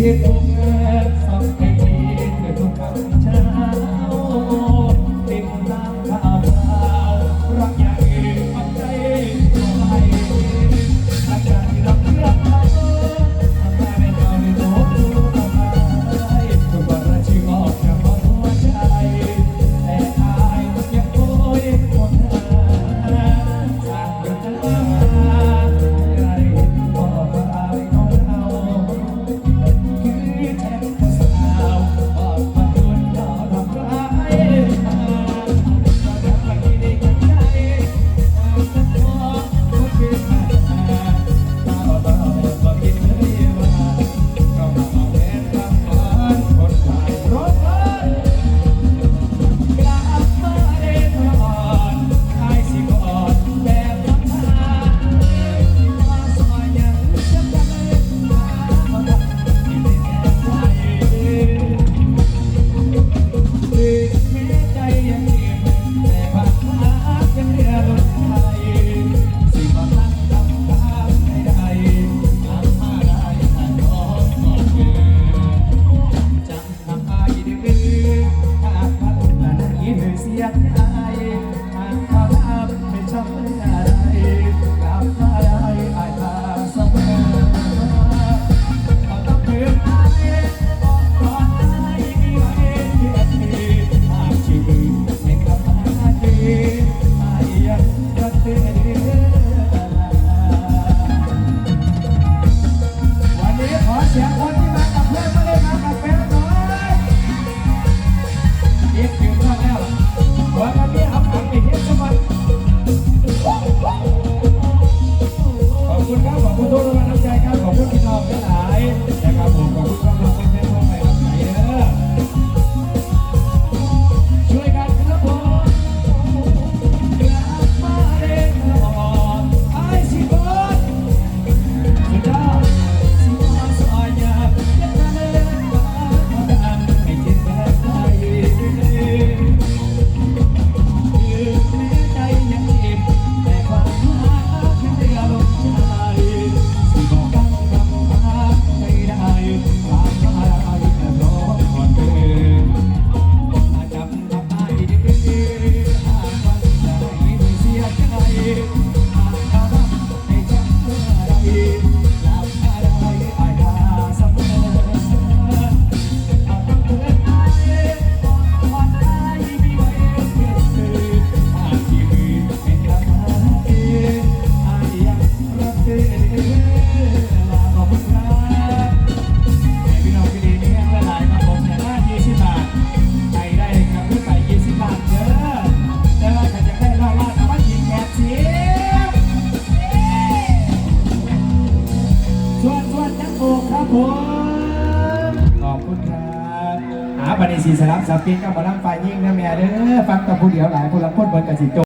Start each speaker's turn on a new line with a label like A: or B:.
A: hit ผมขอบคุณครับหาบันไดสีสลับสับเปลี่ยนกับบอลลังไฟยิ่งนะแม่เด้อฟังกับผู้เดียวหลายคนละคนบนกระสิโจ